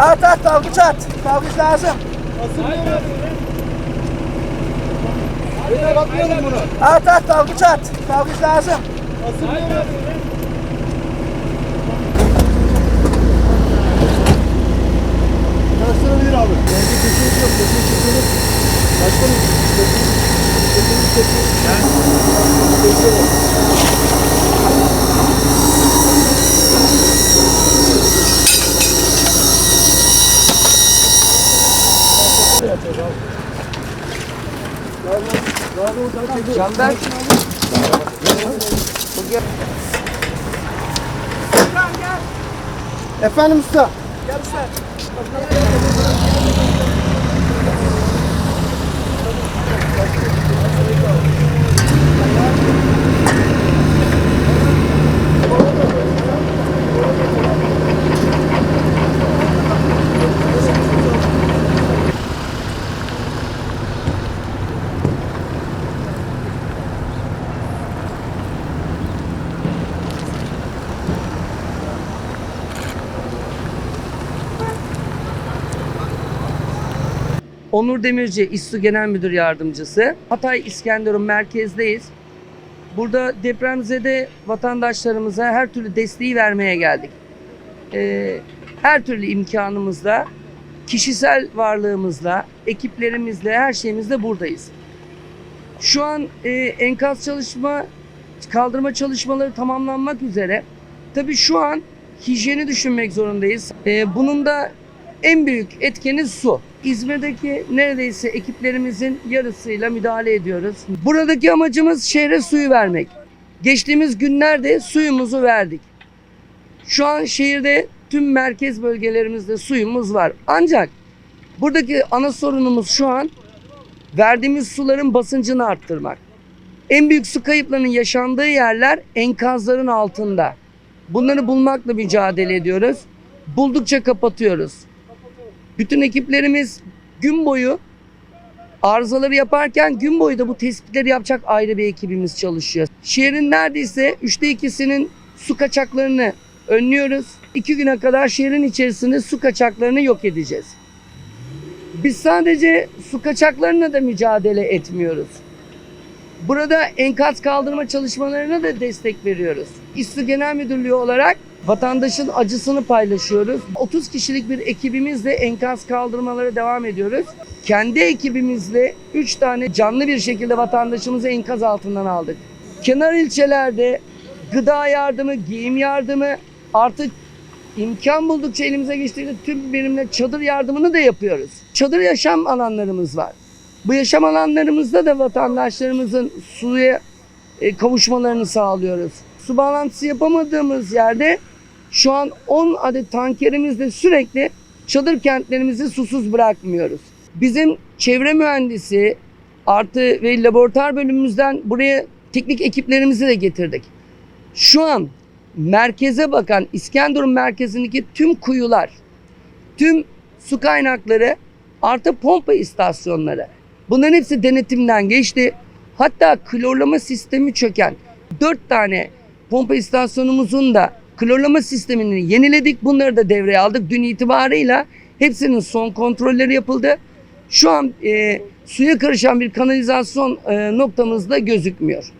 At at dalgıç at. Dalgıç lazım. Beyler atmayalım bunu. At at dalgıç at. Dalgıç lazım. Tersine bir abi. Bence kesinlikle yok. Kesinlikle çekelim. Başkanım. Kesinlikle çekelim. Çekelim. Canberk. Efendim usta. Gel usta. Onur Demirci, İSSU Genel Müdür Yardımcısı. Hatay İskenderun merkezdeyiz. Burada depremzede vatandaşlarımıza her türlü desteği vermeye geldik. Ee, her türlü imkanımızla, kişisel varlığımızla, ekiplerimizle, her şeyimizle buradayız. Şu an e, enkaz çalışma, kaldırma çalışmaları tamamlanmak üzere. Tabii şu an hijyeni düşünmek zorundayız. Ee, bunun da en büyük etkeni su. İzmir'deki neredeyse ekiplerimizin yarısıyla müdahale ediyoruz. Buradaki amacımız şehre suyu vermek. Geçtiğimiz günlerde suyumuzu verdik. Şu an şehirde tüm merkez bölgelerimizde suyumuz var. Ancak buradaki ana sorunumuz şu an verdiğimiz suların basıncını arttırmak. En büyük su kayıplarının yaşandığı yerler enkazların altında. Bunları bulmakla mücadele ediyoruz. Buldukça kapatıyoruz. Bütün ekiplerimiz gün boyu arızaları yaparken gün boyu da bu tespitleri yapacak ayrı bir ekibimiz çalışıyor. Şehrin neredeyse üçte ikisinin su kaçaklarını önlüyoruz. İki güne kadar şehrin içerisinde su kaçaklarını yok edeceğiz. Biz sadece su kaçaklarına da mücadele etmiyoruz. Burada enkaz kaldırma çalışmalarına da destek veriyoruz. İSSU Genel Müdürlüğü olarak vatandaşın acısını paylaşıyoruz. 30 kişilik bir ekibimizle enkaz kaldırmalara devam ediyoruz. Kendi ekibimizle 3 tane canlı bir şekilde vatandaşımızı enkaz altından aldık. Kenar ilçelerde gıda yardımı, giyim yardımı artık imkan buldukça elimize geçtiğinde tüm birimle çadır yardımını da yapıyoruz. Çadır yaşam alanlarımız var. Bu yaşam alanlarımızda da vatandaşlarımızın suya e, kavuşmalarını sağlıyoruz. Su bağlantısı yapamadığımız yerde şu an 10 adet tankerimizle sürekli çadır kentlerimizi susuz bırakmıyoruz. Bizim çevre mühendisi artı ve laboratuvar bölümümüzden buraya teknik ekiplerimizi de getirdik. Şu an merkeze bakan İskenderun merkezindeki tüm kuyular, tüm su kaynakları artı pompa istasyonları. Bunların hepsi denetimden geçti. Hatta klorlama sistemi çöken 4 tane pompa istasyonumuzun da klorlama sistemini yeniledik. Bunları da devreye aldık. Dün itibarıyla hepsinin son kontrolleri yapıldı. Şu an e, suya karışan bir kanalizasyon e, noktamızda gözükmüyor.